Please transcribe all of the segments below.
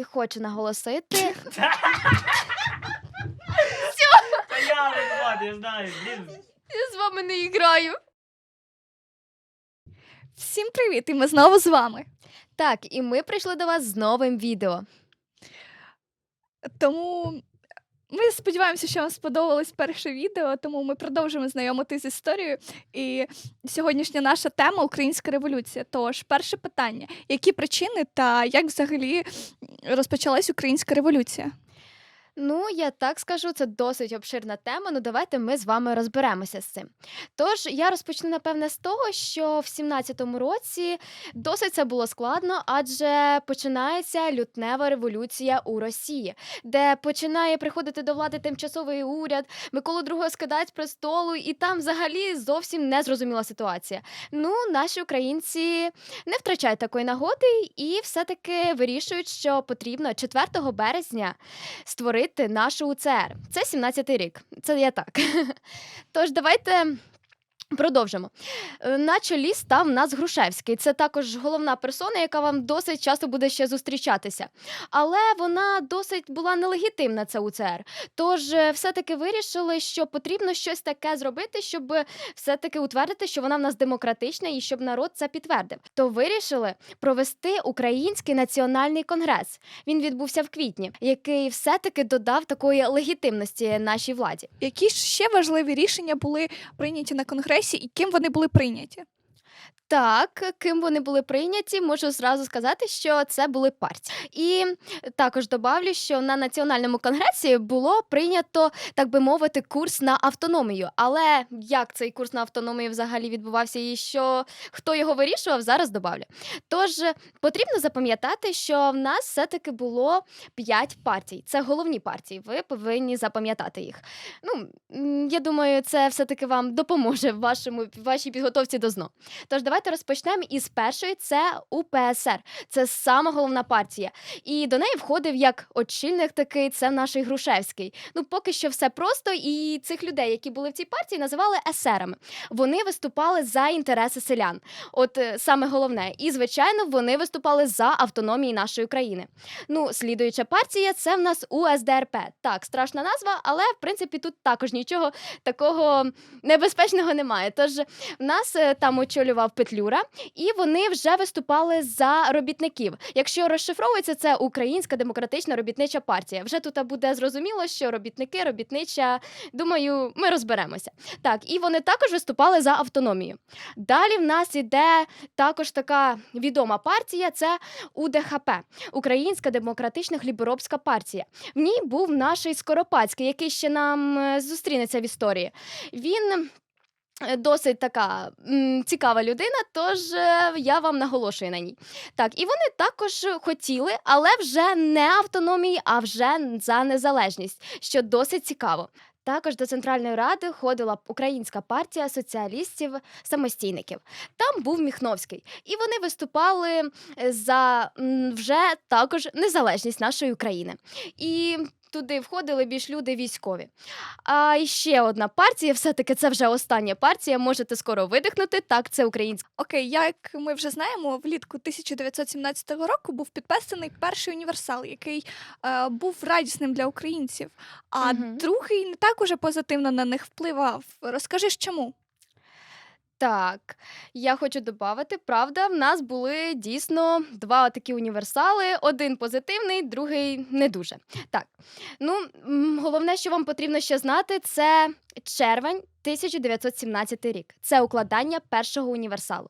І хочу наголосити. Та я винуватий, я знаю. Блін. Я з вами не граю. Всім привіт! І ми знову з вами. Так, і ми прийшли до вас з новим відео. Тому ми сподіваємося, що вам сподобалось перше відео, тому ми продовжимо знайомитись з історією. І сьогоднішня наша тема Українська революція. Тож, перше питання: які причини та як взагалі розпочалась Українська революція? Ну, я так скажу, це досить обширна тема. Ну, давайте ми з вами розберемося з цим. Тож я розпочну напевне з того, що в 17-му році досить це було складно, адже починається лютнева революція у Росії, де починає приходити до влади тимчасовий уряд, Миколу II скидають престолу, і там взагалі зовсім незрозуміла ситуація. Ну, наші українці не втрачають такої нагоди і все-таки вирішують, що потрібно 4 березня створити нашу УЦР. Це 17-й рік. Це я так. Тож давайте. Продовжимо. Е, На чолі став нас Грушевський. Це також головна персона, яка вам досить часто буде ще зустрічатися. Але вона досить була нелегітимна, ця УЦР. Тож е, все-таки вирішили, що потрібно щось таке зробити, щоб все-таки утвердити, що вона в нас демократична і щоб народ це підтвердив. То вирішили провести Український національний конгрес. Він відбувся в квітні, який все-таки додав такої легітимності нашій владі. Які ж ще важливі рішення були прийняті на конгресі і ким вони були прийняті? Так, ким вони були прийняті, можу зразу сказати, що це були партії. І також добавлю, що на національному конгресі було прийнято, так би мовити, курс на автономію. Але як цей курс на автономію взагалі відбувався і що хто його вирішував, зараз добавлю. Тож потрібно запам'ятати, що в нас все-таки було п'ять партій. Це головні партії. Ви повинні запам'ятати їх. Ну, я думаю, це все-таки вам допоможе в вашому вашій підготовці до ЗНО. Тож давайте розпочнемо із першої. Це УПСР. Це сама головна партія. І до неї входив як очільник такий, це наш Грушевський. Ну, поки що все просто, і цих людей, які були в цій партії, називали есерами. Вони виступали за інтереси селян. От е, саме головне. І, звичайно, вони виступали за автономії нашої країни. Ну, слідуюча партія це в нас УСДРП. Так, страшна назва, але в принципі тут також нічого такого небезпечного немає. Тож в нас е, там очолював Петлюра, і вони вже виступали за робітників. Якщо розшифровується, це Українська демократична робітнича партія. Вже тут буде зрозуміло, що робітники, робітнича. Думаю, ми розберемося. Так, і вони також виступали за автономію. Далі в нас іде також така відома партія: це УДХП Українська демократична хліборобська партія. В ній був наш Скоропадський, який ще нам е, зустрінеться в історії. Він досить така м, цікава людина, тож е, я вам наголошую на ній. Так, і вони також хотіли, але вже не автономії, а вже за незалежність, що досить цікаво. Також до Центральної ради ходила Українська партія соціалістів-самостійників. Там був Міхновський, і вони виступали е, за вже також незалежність нашої України. І туди входили більш люди військові. А ще одна партія, все-таки це вже остання партія. Можете скоро видихнути. Так, це українська. Окей, як ми вже знаємо, влітку 1917 року був підписаний перший універсал, який е, був радісним для українців, а Мгм. другий не так уже позитивно на них впливав. Розкажи ж чому? Так, я хочу додати, правда, в нас були дійсно два такі універсали: один позитивний, другий не дуже. Так, ну головне, що вам потрібно ще знати, це червень 1917 рік. Це укладання першого універсалу.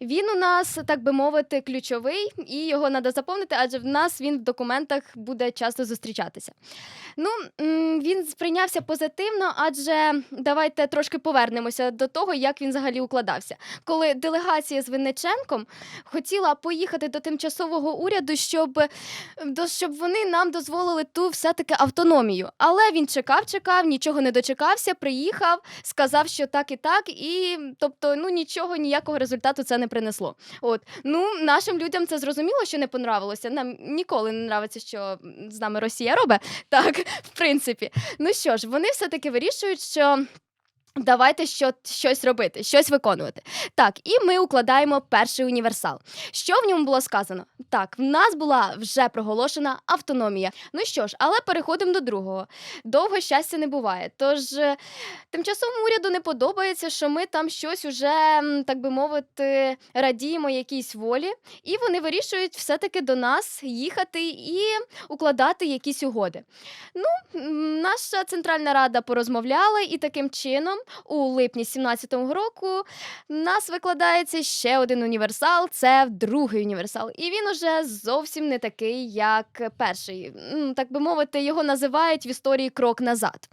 Він у нас, так би мовити, ключовий, і його треба заповнити, адже в нас він в документах буде часто зустрічатися. Ну, він сприйнявся позитивно, адже давайте трошки повернемося до того, як він взагалі укладався. Коли делегація з Винниченком хотіла поїхати до тимчасового уряду, щоб, щоб вони нам дозволили ту все-таки автономію. Але він чекав, чекав, нічого не дочекався, приїхав, сказав, що так і так, і тобто, ну нічого, ніякого результату це не принесло. От ну нашим людям це зрозуміло, що не понравилося. Нам ніколи не нравиться, що з нами Росія робить. Так, в принципі. Ну що ж, вони все-таки вирішують, що Давайте що, щось робити, щось виконувати. Так, і ми укладаємо перший універсал. Що в ньому було сказано? Так, в нас була вже проголошена автономія. Ну що ж, але переходимо до другого. Довго щастя не буває. Тож е, тимчасовому уряду не подобається, що ми там щось уже, так би мовити, радіємо якійсь волі, і вони вирішують все-таки до нас їхати і укладати якісь угоди. Ну, наша Центральна Рада порозмовляла, і таким чином, у липні 17-го року, нас викладається ще один універсал це другий універсал. І він уже зовсім не такий, як перший. Так би мовити, його називають в історії крок назад.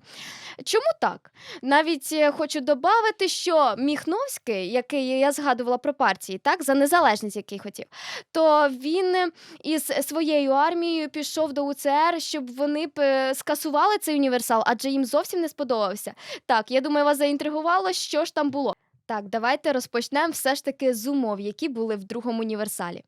Чому так? Навіть е, хочу додати, що Міхновський, який я згадувала про партії, так, за незалежність, який хотів, то він із своєю армією пішов до УЦР, щоб вони б е, скасували цей універсал, адже їм зовсім не сподобався. Так, я думаю, вас заінтригувало, що ж там було. Так, давайте розпочнемо все ж таки з умов, які були в другому універсалі.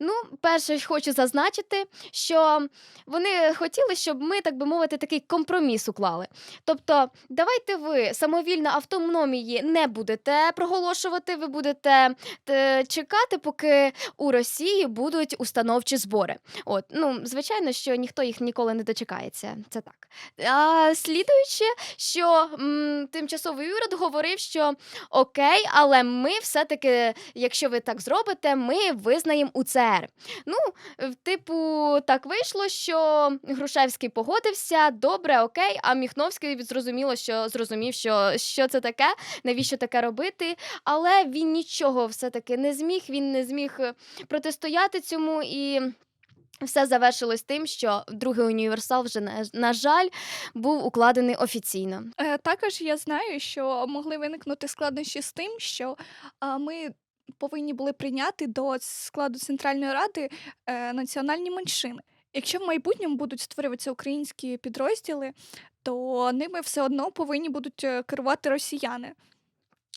Ну, перше, хочу зазначити, що вони хотіли, щоб ми, так би мовити, такий компроміс уклали. Тобто, давайте ви самовільно автономії не будете проголошувати, ви будете е, чекати, поки у Росії будуть установчі збори. От, ну, звичайно, що ніхто їх ніколи не дочекається. Це так. А слідуючи, що м, тимчасовий уряд говорив, що окей, але ми все-таки, якщо ви так зробите, ми визнаємо УЦР. Ну, типу, так вийшло, що Грушевський погодився, добре, окей, а Міхновський зрозуміло, що зрозумів, що, що це таке, навіщо таке робити. Але він нічого все-таки не зміг, він не зміг протистояти цьому і. Все завершилось тим, що другий універсал вже на, на жаль був укладений офіційно. Е, Також я знаю, що могли виникнути складнощі з тим, що ми повинні були прийняти до складу Центральної Ради е, національні меншини. Якщо в майбутньому будуть створюватися українські підрозділи, то ними все одно повинні будуть е, керувати росіяни.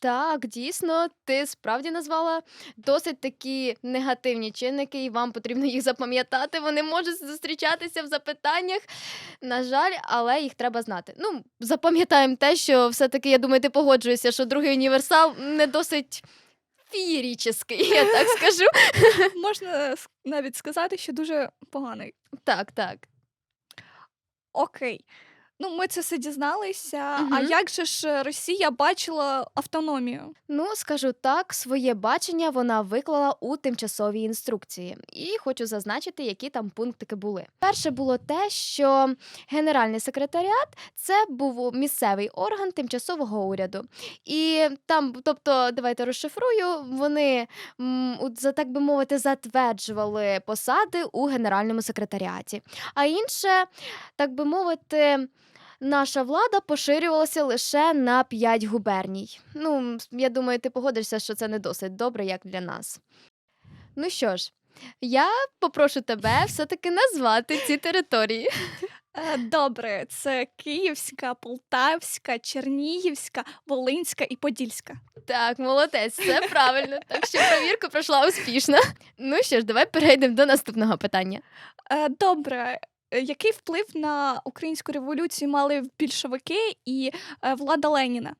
Так, дійсно, ти справді назвала досить такі негативні чинники, і вам потрібно їх запам'ятати. Вони можуть зустрічатися в запитаннях. На жаль, але їх треба знати. Ну, запам'ятаємо те, що все-таки, я думаю, ти погоджуєшся, що другий універсал не досить фієрічний, я так скажу. Можна навіть сказати, що дуже поганий. Так, так. Окей. Ну, ми це все дізналися. А як же ж Росія бачила автономію? Ну, скажу так, своє бачення вона виклала у тимчасовій інструкції. І хочу зазначити, які там пунктики були. Перше було те, що Генеральний секретаріат це був місцевий орган тимчасового уряду. І там, тобто, давайте розшифрую, вони м, от, за так би мовити, затверджували посади у генеральному секретаріаті. А інше, так би мовити. Наша влада поширювалася лише на 5 губерній. Ну, я думаю, ти погодишся, що це не досить добре, як для нас. Ну що ж, я попрошу тебе все-таки назвати ці території. Е, Добре, це Київська, Полтавська, Чернігівська, Волинська і Подільська. Так, молодець, все правильно. Так що перевірка пройшла успішно. Ну що ж, давай перейдемо до наступного питання. Е, Добре. Е, Який вплив на українську революцію мали більшовики і е, влада Леніна?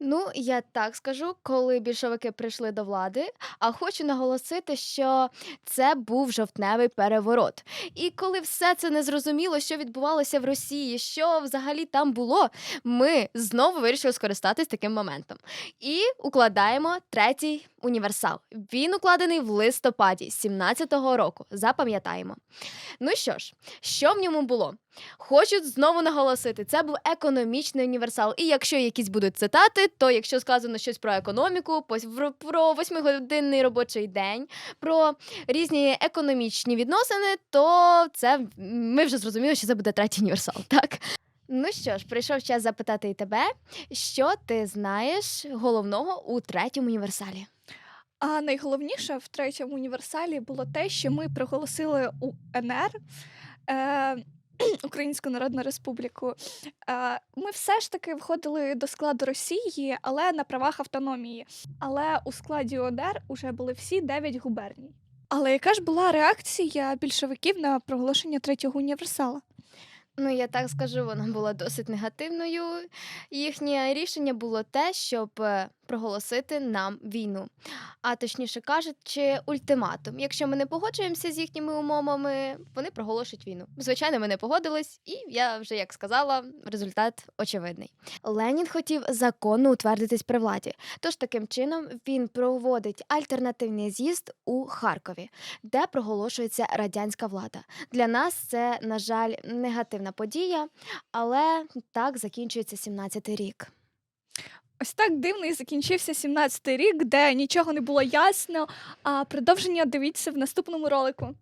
Ну, я так скажу, коли більшовики прийшли до влади, а хочу наголосити, що це був жовтневий переворот. І коли все це не зрозуміло, що відбувалося в Росії, що взагалі там було, ми знову вирішили скористатись таким моментом. І укладаємо третій універсал. Він укладений в листопаді 17-го року. Запам'ятаємо. Ну що ж, що в ньому було? Хочу знову наголосити, це був економічний універсал. І якщо якісь будуть цитати, то якщо сказано щось про економіку, про восьмигодинний робочий день, про різні економічні відносини, то це ми вже зрозуміли, що це буде третій універсал. Так. Ну що ж, прийшов час запитати і тебе, що ти знаєш головного у третьому універсалі? А найголовніше в третьому універсалі було те, що ми проголосили УНР. Е, Українську Народну Республіку. Е, Ми все ж таки входили до складу Росії, але на правах автономії. Але у складі ОДР уже були всі дев'ять губерній. Але яка ж була реакція більшовиків на проголошення третього універсала? Ну, я так скажу, вона була досить негативною. Їхнє рішення було те, щоб е, проголосити нам війну. А точніше кажучи, ультиматум. Якщо ми не погоджуємося з їхніми умовами, вони проголошують війну. Звичайно, ми не погодились, і я вже як сказала, результат очевидний. Ленін хотів законно утвердитись при владі. Тож таким чином він проводить альтернативний з'їзд у Харкові, де проголошується радянська влада. Для нас це, на жаль, негативна подія, але так закінчується 17-й рік. Ось так дивно і закінчився 17-й рік, де нічого не було ясно. А продовження дивіться в наступному ролику.